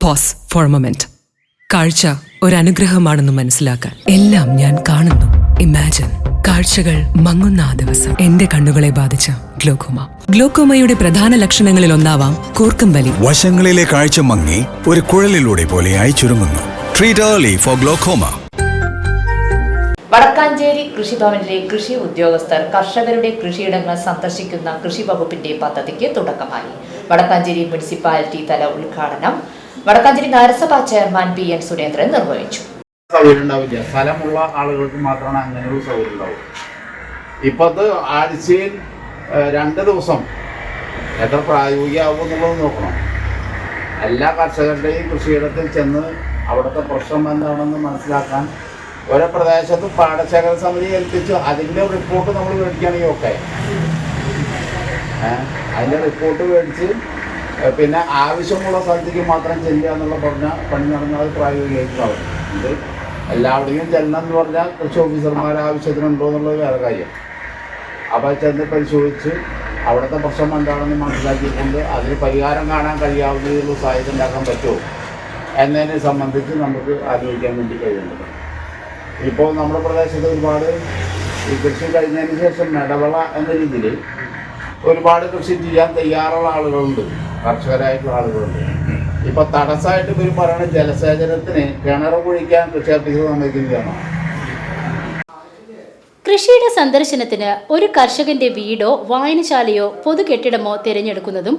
Pose four moment കാഴ്ച അനുഗ്രഹമാണെന്ന് മനസ്സിലാക്കാൻ എല്ലാം ഞാൻ കാണുന്നു. ഇമാജിൻ കാഴ്ചകൾ മങ്ങുന്ന ആ ദിവസം. എന്റെ കണ്ണുകളെ ബാധിച്ച ഗ്ലോക്കോമ. ഗ്ലോക്കോമയുടെ പ്രധാന ലക്ഷണങ്ങളിൽ ഒന്നാവാം കൂർക്കം വലി വശങ്ങളിലെ കാഴ്ച മങ്ങി ഒരു കുഴലിലൂടെ പോലെയായി ചുരുങ്ങുന്നു. Treat early for glaucoma Wadakkanchery കൃഷിഭവനിലെ കൃഷി ഉദ്യോഗസ്ഥർ കർഷകരുടെ കൃഷിയിടങ്ങൾ സന്ദർശിക്കുന്ന കൃഷി വകുപ്പിന്റെ പദ്ധതിക്ക് തുടക്കമായി. വടക്കാഞ്ചേരി മുനിസിപ്പാലിറ്റി തല ഉദ്ഘാടനം വടക്കാഞ്ചേരി നഗരസഭാ ചെയർമാൻ പി എൻ സുരേന്ദ്രൻ നിർവഹിച്ചു. സൗകര്യം ഉണ്ടാവില്ല. സ്ഥലമുള്ള ആളുകൾക്ക് മാത്രമാണ് അങ്ങനെയൊരു സൗകര്യം ഉണ്ടാവും ഇപ്പത് ആഴ്ചയിൽ രണ്ട് ദിവസം എത്ര പ്രായോഗികമാവും എന്നുള്ളത് നോക്കണം. എല്ലാ കർഷകരുടെയും കൃഷിയിടത്തിൽ ചെന്ന് അവിടുത്തെ പ്രശ്നം എന്താണെന്ന് മനസ്സിലാക്കാൻ ഓരോ പ്രദേശത്ത് പാടശേഖര സമിതി ഏൽപ്പിച്ചു. അതിന്റെ റിപ്പോർട്ട് നമ്മൾ മേടിക്കുകയാണെങ്കിൽ ഓക്കെ അതിന്റെ റിപ്പോർട്ട് മേടിച്ച് പിന്നെ ആവശ്യമുള്ള സ്ഥലത്തേക്ക് മാത്രം ചെല്ലുക എന്നുള്ള പറഞ്ഞ പണി നടന്നാൽ പ്രായോഗികമായിട്ടുണ്ടാവും ഇത് എല്ലാവിടെയും ചെല്ലണം എന്ന് പറഞ്ഞാൽ കൃഷി ഓഫീസർമാർ ആവശ്യത്തിനുണ്ടോ എന്നുള്ളത് വേറെ കാര്യം. അപ്പോൾ ചെന്ന് പരിശോധിച്ച് അവിടുത്തെ പ്രശ്നം എന്താണെന്ന് മനസ്സിലാക്കിക്കൊണ്ട് അതിന് പരിഹാരം കാണാൻ കഴിയാവുന്ന സാധ്യത ഉണ്ടാക്കാൻ പറ്റുമോ എന്നതിനെ സംബന്ധിച്ച് നമുക്ക് ആലോചിക്കാൻ വേണ്ടി കഴിയുന്നുണ്ട്. ഇപ്പോൾ നമ്മുടെ പ്രദേശത്ത് ഒരുപാട് ഈ കൃഷി കഴിഞ്ഞതിന് ശേഷം ഇടവള എന്ന രീതിയിൽ ഒരുപാട് കൃഷി ചെയ്യാൻ തയ്യാറുള്ള ആളുകളുണ്ട്. കർഷകരായിട്ടുള്ള ആളുകളുണ്ട്. ഇപ്പൊ തടസ്സമായിട്ട് ഇവർ പറയുന്ന ജലസേചനത്തിന് കിണർ കുഴിക്കാൻ കൃഷി ഓഫീസർ സമ്മതിക്കുന്നതാണ് കൃഷിയുടെ സന്ദർശനത്തിന് ഒരു കർഷകന്റെ വീടോ വായനശാലയോ പൊതു കെട്ടിടമോ തിരഞ്ഞെടുക്കുന്നതും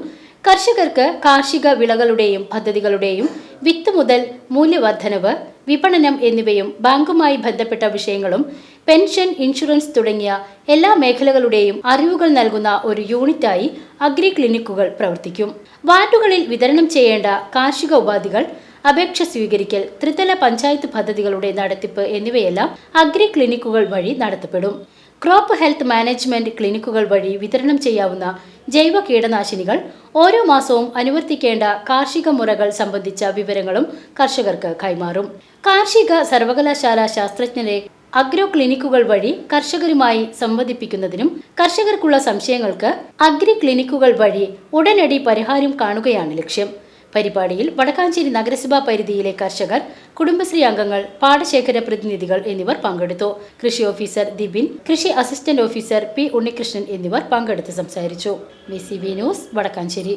കർഷകർക്ക് കാർഷിക വിളകളുടെയും പദ്ധതികളുടെയും വിത്ത് മുതൽ മൂല്യവർദ്ധനവ് വിപണനം എന്നിവയും ബാങ്കുമായി ബന്ധപ്പെട്ട വിഷയങ്ങളും പെൻഷൻ ഇൻഷുറൻസ് തുടങ്ങിയ എല്ലാ മേഖലകളുടെയും അറിവുകൾ നൽകുന്ന ഒരു യൂണിറ്റായി അഗ്രി ക്ലിനിക്കുകൾ പ്രവർത്തിക്കും. വാർഡുകളിൽ വിതരണം ചെയ്യേണ്ട കാർഷിക ഉപാധികൾ അപേക്ഷ സ്വീകരിക്കൽ ത്രിതല പഞ്ചായത്ത് പദ്ധതികളുടെ നടത്തിപ്പ് എന്നിവയെല്ലാം അഗ്രി ക്ലിനിക്കുകൾ വഴി നടത്തപ്പെടും. ക്രോപ്പ് ഹെൽത്ത് മാനേജ്മെന്റ് ക്ലിനിക്കുകൾ വഴി വിതരണം ചെയ്യാവുന്ന ജൈവ കീടനാശിനികൾ ഓരോ മാസവും അനുവർത്തിക്കേണ്ട കാർഷിക മുറകൾ സംബന്ധിച്ച വിവരങ്ങളും കർഷകർക്ക് കൈമാറും. കാർഷിക സർവകലാശാല ശാസ്ത്രജ്ഞരെ അഗ്രോ ക്ലിനിക്കുകൾ വഴി കർഷകരുമായി സംവദിപ്പിക്കുന്നതിനും കർഷകർക്കുള്ള സംശയങ്ങൾക്ക് അഗ്രി ക്ലിനിക്കുകൾ വഴി ഉടനടി പരിഹാരം കാണുകയാണ് ലക്ഷ്യം. പരിപാടിയിൽ വടക്കാഞ്ചേരി നഗരസഭാ പരിധിയിലെ കർഷകർ കുടുംബശ്രീ അംഗങ്ങൾ പാടശേഖര പ്രതിനിധികൾ എന്നിവർ പങ്കെടുത്തു. കൃഷി ഓഫീസർ ദിബിൻ കൃഷി അസിസ്റ്റന്റ് ഓഫീസർ പി ഉണ്ണികൃഷ്ണൻ എന്നിവർ പങ്കെടുത്ത് സംസാരിച്ചു. B news Wadakkanchery.